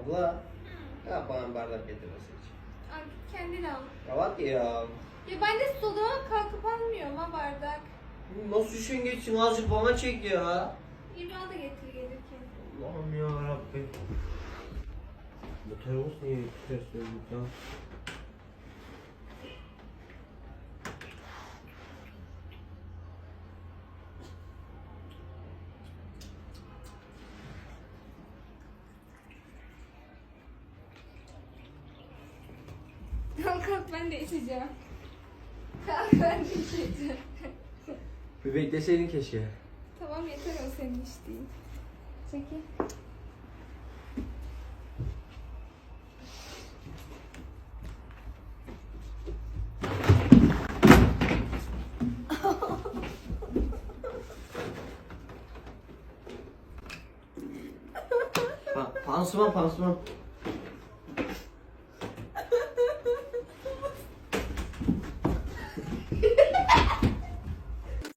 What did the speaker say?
Abla. Ya bana bardak getirmesi için. Ay kendin al. Ya hadi ya. Ya ben de suda kalkıp almıyorum ha bardak. Nasıl üşengeçsin azıcık bana çek ya. İmran da getir gelirken. Allah'ım ya Rabbim. Bu termos niye ters döndük ya? Kalk kalk ben de içeceğim. Kalk ben de içeceğim. Bir bekleseydin keşke. tamam yeter o senin içtiğin. Çekil. Pa pansuman pansuman.